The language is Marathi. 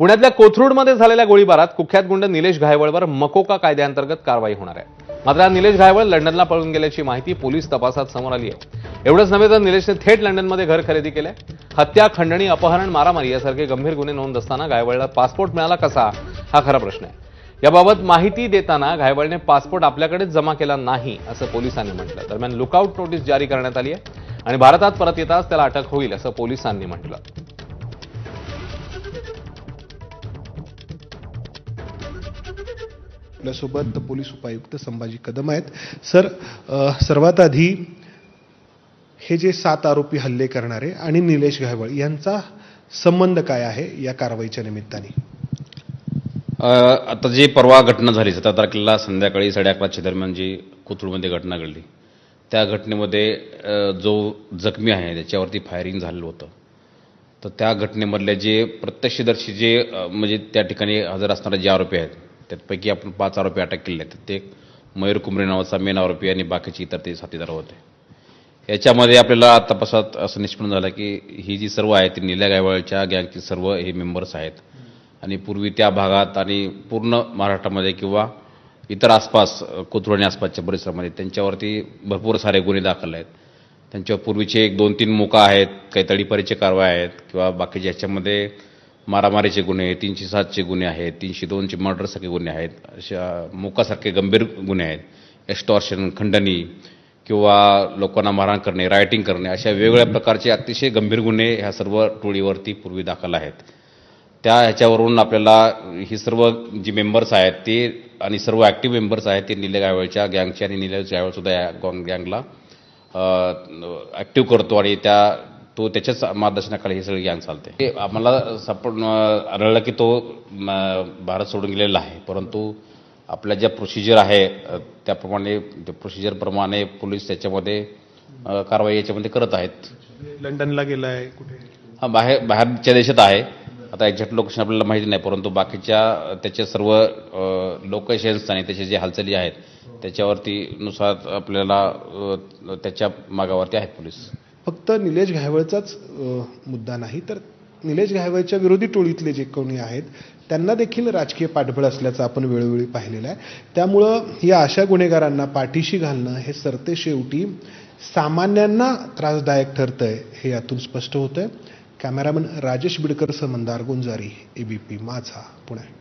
पुण्यातल्या कोथरूडमध्ये झालेल्या गोळीबारात कुख्यात गुंड निलेश घायवळवर मकोका कायद्याअंतर्गत कारवाई होणार आहे. मात्र हा निलेश घायवळ लंडनला पळून गेल्याची माहिती पोलीस तपासात समोर आली आहे. एवढंच नव्हे तर निलेशने थेट लंडनमध्ये घर खरेदी केलंय. हत्या खंडणी अपहरण मारामारी यासारखे गंभीर गुन्हे नोंद असताना घायवळला पासपोर्ट मिळाला कसा हा खरा प्रश्न आहे. याबाबत माहिती देताना घायवळने पासपोर्ट आपल्याकडेच जमा केला नाही असं पोलिसांनी म्हटलं. दरम्यान लुकआउट नोटीस जारी करण्यात आली आहे आणि भारतात परत येताच त्याला अटक होईल असं पोलिसांनी म्हटलं. आपल्यासोबत पोलीस उपायुक्त संभाजी कदम आहेत. सर सर्वात आधी हे जे सात आरोपी हल्ले करणारे आणि निलेश घायवळ यांचा संबंध काय आहे या कारवाईच्या निमित्ताने? आता जी परवा घटना झाली सतरा तारखेला संध्याकाळी साडे अकराच्या दरम्यान जी कोथरूडमध्ये घटना घडली त्या घटनेमध्ये जो जखमी आहे त्याच्यावरती फायरिंग झालेलं होतं. तर त्या घटनेमधले जे प्रत्यक्षदर्शी जे म्हणजे त्या ठिकाणी हजर असणारे जे आरोपी आहेत त्यापैकी आपण पाच आरोपी अटक केले आहेत. ते एक मयूर कुंबरे नावाचा मेन आरोपी आणि बाकीचे इतर ते साथीदार होते. याच्यामध्ये आपल्याला तपासात असं निष्पन्न झालं की ही जी सर्व आहे ती निल्या गायवाळच्या गँगची सर्व हे मेंबर्स आहेत. आणि पूर्वी त्या भागात आणि पूर्ण महाराष्ट्रामध्ये किंवा इतर आसपास अ, कोथरूड आणि आसपासच्या परिसरामध्ये त्यांच्यावरती भरपूर सारे गुन्हे दाखल आहेत. त्यांच्यावर पूर्वीचे एक दोन तीन मुका आहेत काही तडीपरीचे कारवाई आहेत किंवा बाकीच्या ह्याच्यामध्ये मारामारीचे गुन्हे तीनशे सातचे गुन्हे आहेत तीनशे दोनचे मर्डरसारखे गुन्हे आहेत अशा मोकासारखे गंभीर गुन्हे आहेत एस्टॉर्शन खंडणी किंवा लोकांना मारहाण करणे रायटिंग करणे अशा वेगवेगळ्या प्रकारचे अतिशय गंभीर गुन्हे ह्या सर्व टोळीवरती पूर्वी दाखल आहेत. त्या ह्याच्यावरून आपल्याला ही सर्व जी मेंबर्स आहेत ते आणि सर्व ॲक्टिव्ह मेंबर्स आहेत ते निले गायवळच्या गँगचे आणि निले गायवळसुद्धा या गॉंग गँगला ॲक्टिव्ह करतो आणि त्या तो त्याच्याच मार्गदर्शनाखाली ही सगळी गँग चालते आम्हाला सापड आढळलं की तो भारत सोडून गेलेला आहे. परंतु आपल्या ज्या प्रोसिजर आहे त्याप्रमाणे प्रोसिजरप्रमाणे पोलीस त्याच्यामध्ये कारवाई याच्यामध्ये करत आहेत. लंडनला गेलाय कुठे? हा बाहेर बाहेरच्या देशात आहे. आता एक्झॅक्ट लोकेशन आपल्याला माहिती नाही परंतु बाकीच्या अ, त्याचे सर्व लोकेशन्स आणि त्याचे जे हालचाली आहेत त्याच्यावरती नुसार आपल्याला त्याच्या मागावरती आहेत पोलीस. फक्त निलेश घायवळचाच मुद्दा नाही. तर निलेश घायवळच्या विरोधी टोळीतले जे कोणी आहेत त्यांना देखील राजकीय पाठबळ असल्याचं आपण वेळोवेळी पाहिलेलं आहे. त्यामुळं या अशा गुन्हेगारांना पाठीशी घालणं हे सरते शेवटी सामान्यांना त्रासदायक ठरतंय हे यातून स्पष्ट होतं आहे cameraman Rajesh Bidkar Mandar Gunjari A B P Majha Pune.